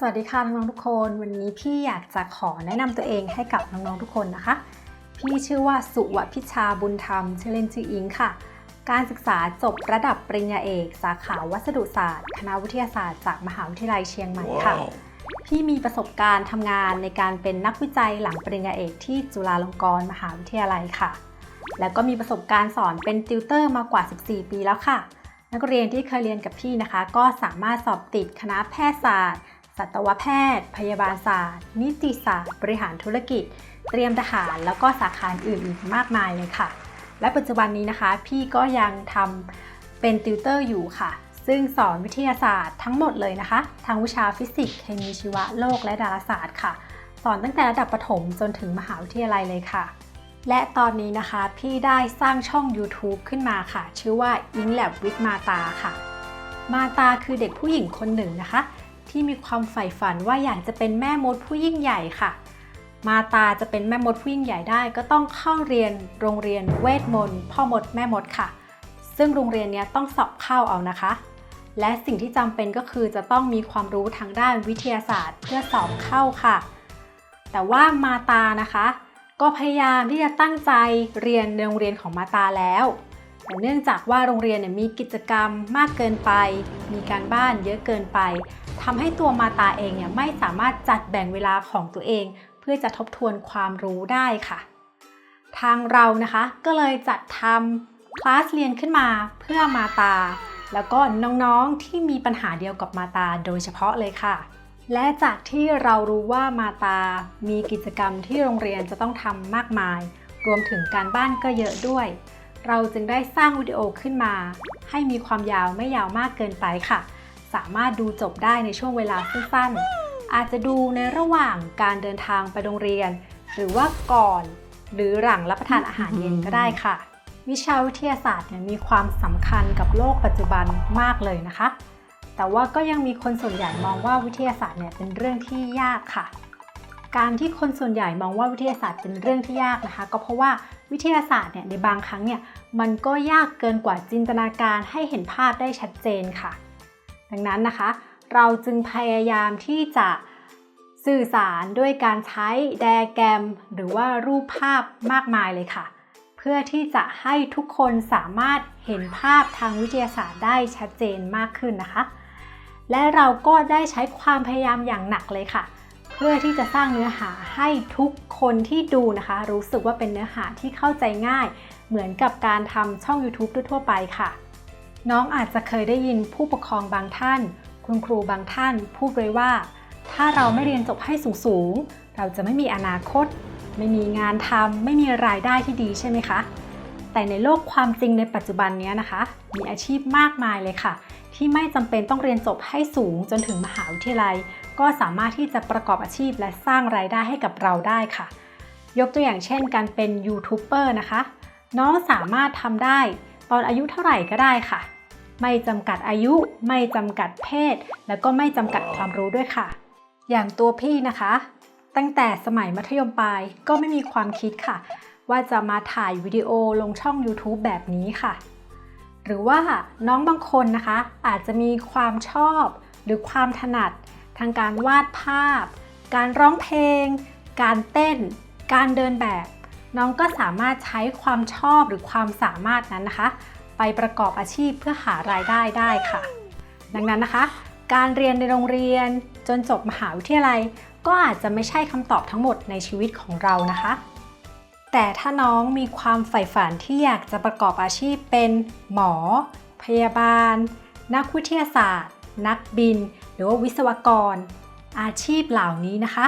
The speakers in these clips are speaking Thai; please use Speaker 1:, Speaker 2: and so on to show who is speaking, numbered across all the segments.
Speaker 1: สวัสดีค่ะน้องๆทุกคน วันนี้พี่อยากจะขอแนะนำตัวเองให้กับน้องๆทุกคนนะคะ พี่ชื่อว่าสุวพิชาบุญธรรมชื่อเล่นชื่ออิงค่ะ การศึกษาจบระดับปริญญาเอก สาขาวัสดุศาสตร์ คณะวิทยาศาสตร์จากมหาวิทยาลัยเชียงใหม่ค่ะพี่มีประสบการณ์ทำงานในการเป็นนักวิจัยหลังปริญญาเอกที่จุฬาลงกรณ์มหาวิทยาลัยค่ะ แล้วก็มีประสบการณ์สอนเป็นติวเตอร์มากว่า 14 ปีแล้วค่ะ นักเรียนที่เคยเรียนกับพี่นะคะ ก็สามารถสอบติดคณะแพทยศาสตร์ สัตวแพทย์ พยาบาลศาสตร์ นิติศาสตร์ บริหารธุรกิจ เตรียมทหาร แล้วก็สาขาอื่นอีกมากมายเลยค่ะ และปัจจุบันนี้นะคะ พี่ก็ยังทำเป็นติวเตอร์อยู่ค่ะ ซึ่งสอนวิทยาศาสตร์ทั้งหมดเลยนะคะทั้งวิชาฟิสิกส์เคมีชีวะโลกและดาราศาสตร์ค่ะ สอนตั้งแต่ระดับประถมจนถึงมหาวิทยาลัยเลยค่ะและตอนนี้นะคะพี่ได้สร้างช่อง YouTube ขึ้นมาค่ะ ชื่อว่า i n Lab with Mata ค่ะ มาตาคือเด็กผู้หญิงคนหนึ่งนะคะ ที่มีความใฝ่ฝันว่าอยากจะเป็นแม่มดผู้ยิ่งใหญ่ค่ะ มาตาจะเป็นแม่มดผู้ยิ่งใหญ่ได้ก็ต้องเข้าเรียนโรงเรียนเวทมนต์พ่อมดแม่มดค่ะ ซึ่งโรงเรียนเนี้ยต้องสอบเข้าเอานะคะ และสิ่งที่จำเป็นก็คือจะต้องมีความรู้ทางด้านวิทยาศาสตร์ เพื่อสอบเข้าค่ะ แต่ว่ามาตานะคะ ก็พยายามที่จะตั้งใจเรียนในโรงเรียนของมาตาแล้วแต่เนื่องจากว่าโรงเรียนเนี่ยมีกิจกรรมมากเกินไป มีการบ้านเยอะเกินไป ทำให้ตัวมาตาเองเนี่ยไม่สามารถจัดแบ่งเวลาของตัวเอง เพื่อจะทบทวนความรู้ได้ค่ะ ทางเรานะคะก็เลยจัดทำคลาสเรียนขึ้นมาเพื่อมาตา แล้วก็น้องๆที่มีปัญหาเดียวกับมาตาโดยเฉพาะเลยค่ะและจากที่เรารู้ว่ามาตา มีกิจกรรมที่โรงเรียนจะต้องทำมากมาย รวมถึงการบ้านก็เยอะด้วย เราจึงได้สร้างวิดีโอขึ้นมา ให้มีความยาวไม่ยาวมากเกินไปค่ะ สามารถดูจบได้ในช่วงเวลาสั้นๆ อาจจะดูในระหว่างการเดินทางไปโรงเรียน หรือว่าก่อน หรือหลังรับประทานอาหารเย็นก็ได้ค่ะ วิชาวิทยาศาสตร์เนี่ยมีความสำคัญกับโลกปัจจุบันมากเลยนะคะ แต่ว่าก็ยังมีคนส่วนใหญ่มองว่าวิทยาศาสตร์เนี่ยเป็นเรื่องที่ยากค่ะการที่คนส่วนใหญ่มองว่าวิทยาศาสตร์เป็นเรื่องที่ยากนะคะ ก็เพราะว่าวิทยาศาสตร์เนี่ยในบางครั้งเนี่ยมันก็ยากเกินกว่าจินตนาการให้เห็นภาพได้ชัดเจนค่ะ ดังนั้นนะคะ เราจึงพยายามที่จะสื่อสารด้วยการใช้ไดอะแกรม หรือว่ารูปภาพมากมายเลยค่ะ เพื่อที่จะให้ทุกคนสามารถเห็นภาพทางวิทยาศาสตร์ได้ชัดเจนมากขึ้นนะคะ และเราก็ได้ใช้ความพยายามอย่างหนักเลยค่ะ เพื่อที่จะสร้างเนื้อหาให้ทุกคนที่ดูนะคะ รู้สึกว่าเป็นเนื้อหาที่เข้าใจง่าย เหมือนกับการทำช่อง YouTube ทั่วไปค่ะ น้องอาจจะเคยได้ยินผู้ปกครองบางท่าน คุณครูบางท่าน พูดไว้ว่า ถ้าเราไม่เรียนจบให้สูงๆ เราจะไม่มีอนาคต ไม่มีงานทำไม่มีรายได้ที่ดีใช่ไหมคะ แต่ในโลกความจริงในปัจจุบันนี้นะคะ มีอาชีพมากมายเลยค่ะ ที่ไม่จำเป็นต้องเรียนจบให้สูงจนถึงมหาวิทยาลัย ก็สามารถที่จะประกอบอาชีพและสร้างรายได้ให้กับเราได้ค่ะ ยกตัวอย่างเช่น การเป็นยูทูบเบอร์นะคะน้องสามารถทำได้ ตอนอายุเท่าไหร่ก็ได้ค่ะ ไม่จำกัดอายุ ไม่จำกัดเพศ แล้วก็ไม่จำกัดความรู้ด้วยค่ะ อย่างตัวพี่นะคะ ตั้งแต่สมัยมัธยมปลายก็ไม่มีความคิดค่ะ ว่าจะมาถ่ายวิดีโอลงช่อง YouTube แบบนี้ค่ะ หรือว่าน้องบางคนนะคะ อาจจะมีความชอบหรือความถนัด ทางการวาดภาพ การร้องเพลง การเต้น การเดินแบบ น้องก็สามารถใช้ความชอบหรือความสามารถนั้นนะคะ ไปประกอบอาชีพเพื่อหารายได้ได้ค่ะ ดังนั้นนะคะ การเรียนในโรงเรียนจนจบมหาวิทยาลัย ก็อาจจะไม่ใช่คำตอบทั้งหมดในชีวิตของเรานะคะ แต่ถ้าน้องมีความใฝ่ฝันที่อยากจะประกอบอาชีพเป็นหมอ พยาบาล นักวิทยาศาสตร์ นักบิน หรือว่าวิศวกร อาชีพเหล่านี้นะคะ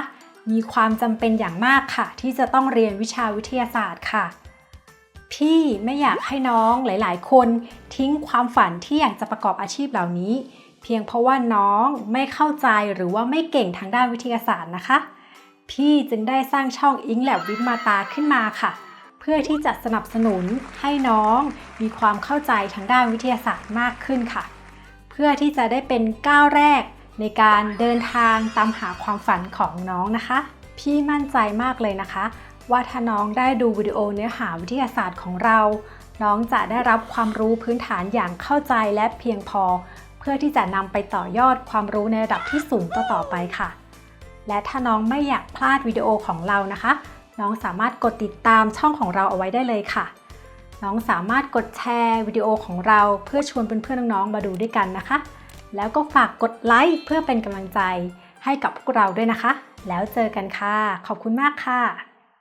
Speaker 1: มีความจำเป็นอย่างมากค่ะ ที่จะต้องเรียนวิชาวิทยาศาสตร์ค่ะ พี่ไม่อยากให้น้องหลาย ๆ คนทิ้งความฝันที่อยากจะประกอบอาชีพเหล่านี้ เพียงเพราะว่าน้องไม่เข้าใจหรือว่าไม่เก่งทางด้านวิทยาศาสตร์นะคะ พี่จึงได้สร้างช่อง i n g l a b with Mata ขึ้นมาค่ะ เพื่อที่จะสนับสนุนให้น้องมีความเข้าใจทางด้านวิทยาศาสตร์มากขึ้นค่ะ เพื่อที่จะได้เป็นก้าวแรก ในการเดินทางตามหาความฝันของน้องนะคะ พี่มั่นใจมากเลยนะคะ ว่าถ้าน้องได้ดูวิดีโอเนื้อหาวิทยาศาสตร์ของเรา น้องจะได้รับความรู้พื้นฐานอย่างเข้าใจและเพียงพอ เพื่อที่จะนำไปต่อยอดความรู้ในระดับที่สูงต่อๆไปค่ะ และถ้าน้องไม่อยากพลาดวิดีโอของเรานะคะ น้องสามารถกดติดตามช่องของเราเอาไว้ได้เลยค่ะน้องสามารถกดแชร์วิดีโอของเราเพื่อชวนเพื่อนๆน้องๆมาดูด้วยกันนะคะ แล้วก็ฝากกดไลค์เพื่อเป็นกำลังใจให้กับพวกเราด้วยนะคะ แล้วเจอกันค่ะ ขอบคุณมากค่ะ